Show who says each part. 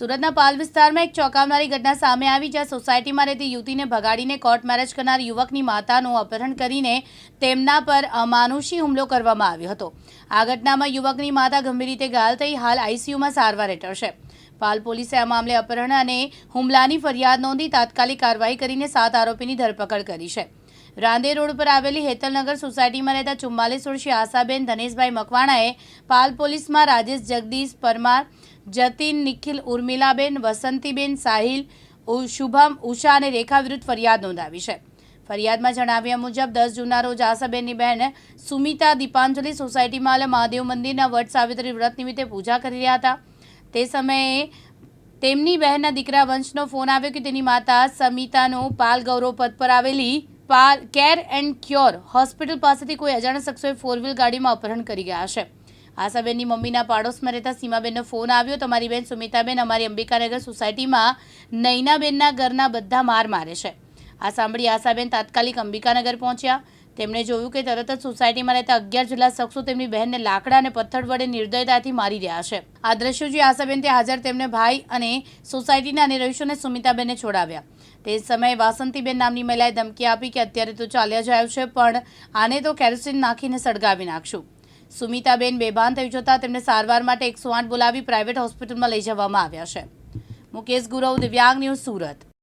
Speaker 1: સુરતના પાલ વિસ્તારમાં એક ચોંકાવનારી ઘટના સામે આવી જ્યાં સોસાયટીમાં રહેતી યુવતીને ભગાડીને કોર્ટ મેરેજ કરનાર યુવકની માતાનું અપહરણ કરીને તેમના પર અમાનુષી હુમલો કરવામાં આવ્યો હતો. આ ઘટનામાં યુવકની માતા ગંભીર રીતે ઘાયલ થઈ હાલ આઈસીયુમાં સારવાર હેઠળ છે. પાલ પોલીસે આ મામલે અપહરણ અને હુમલાની ફરિયાદ નોંધી તાત્કાલિક કાર્યવાહી કરીને સાત આરોપીની ધરપકડ કરી છે. રાંદે રોડ પર આવેલી હેતલનગર સોસાયટીમાં રહેતા ચુમ્માલીસ વર્ષીય આશાબેન ધનેશભાઈ મકવાણાએ પાલ પોલીસમાં રાજેશ જગદીશ પરમાર જતીન, નિખિલ, ઉર્મિલાબેન, વસંતીબેન, સાહિલ શુભમ, ઉષા અને રેખા વિરુદ્ધ ફરિયાદ નોંધાવી છે. ફરિયાદમાં જણાવ્યા મુજબ, દસ જૂના રોજ આશાબેનની બહેન સુમિતા દીપાંજલિ સોસાયટીમાં મહાદેવ મંદિરના વટ સાવિત્રી વ્રત નિમિત્તે પૂજા કરી રહ્યા હતા. તે સમયે તેમની બહેનના દીકરા વંશનો ફોન આવ્યો કે તેની માતા સમિતાનું પાલ ગૌરવ પદ પર આવેલી Pal care and cure hospital પાસેથી કોઈ અજાણ્યા શખ્સોએ ફોર વ્હીલ ગાડીમાં અપહરણ કરી ગયા છે. આશાબેનની મમ્મીના પાડોશમાં રહેતા સીમાબેનનો ફોન આવ્યો તમારી બેન સુમિતાબેન અમારી અંબિકાનગર સોસાયટીમાં નૈનાબેનના ઘરના બધા માર મારે છે. આ સાંભળી આશાબેન તાત્કાલિક અંબિકાનગર પહોંચ્યા. તેમણે જોયું કે તરત જ સોસાયટીમાં રહેતા અગિયાર જેટલા શખ્સો તેમની બહેનને લાકડા અને પથ્થર વડે નિર્દયતાથી મારી રહ્યા છે. આ દ્રશ્યો જે આશાબેન ત્યાં હાજર તેમને ભાઈ અને સોસાયટીના અને રહીશોને સુમિતાબેને છોડાવ્યા. તે સમયે વાસંતીબેન નામની મહિલાએ ધમકી આપી કે અત્યારે તો ચાલ્યા જાય છે, પણ આને તો કેરોસીન નાખીને સળગાવી નાખશું. સુમિતાબેન બેભાન થઈ જતા તેમને સારવાર માટે એકસો આઠ બોલાવી પ્રાઇવેટ હોસ્પિટલમાં લઈ જવામાં આવ્યા છે. મુકેશ ગુરવ, દિવ્યાંગ ન્યૂઝ સુરત.